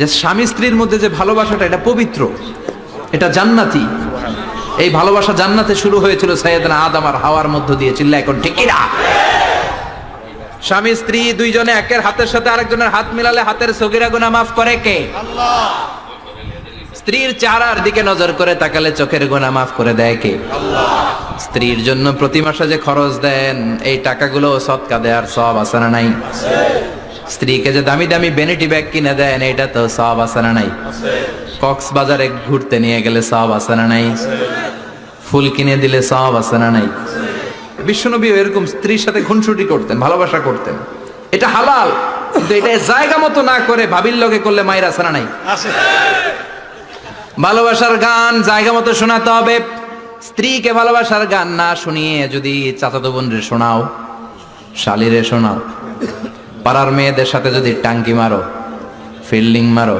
যে স্বামী স্ত্রীর মধ্যে যে ভালোবাসাটা, এটা পবিত্র, এটা জান্নাতি। এই ভালোবাসা জান্নাতে শুরু হয়েছিল সৈয়দনা আদম আর হাওয়ার মধ্য দিয়ে, চিল্লা এখন ঠিকই না স্বামী স্ত্রী দুইজনে একের হাতের সাথে আরেকজনের হাত মিলালে হাতের সগিরা গুনা মাফ করে কে? স্ত্রীর চেহারার দিকে নজর করে তাকালে চোখের গোনা মাফ করে দেয় কে? স্ত্রীর জন্য প্রতি মাসে যে খরচ দেন, এই টাকাগুলো সৎকা দেওয়ার সব আছে না নাই? স্ত্রীকে যে দামি দামি বেনিটি ব্যাগ কিনে দেন এটা তো সব আছে না নাই? কক্সবাজারে ঘুরতে নিয়ে গেলে সব আছে না নাই? ফুল কিনে দিলে সব আছে না নাই? বিশ্বনবী এরকম স্ত্রীর সাথে খুনসুটি করতেন ভালোবাসা করতেন। এটা হালাল কিন্তু এটা জায়গা মতো না করে ভাবির লগে করলে মায়ের আছে না নাই? ভালোবাসার গান জায়গা মতো শোনাতে হবে। স্ত্রীকে ভালোবাসার গান না শুনিয়ে যদি চাচাতো বোনরে শোনাও শালিরে শোনাও। পাড়ার মেয়েদের সাথে যদি টাঙ্কি মারো ফিল্ডিং মারো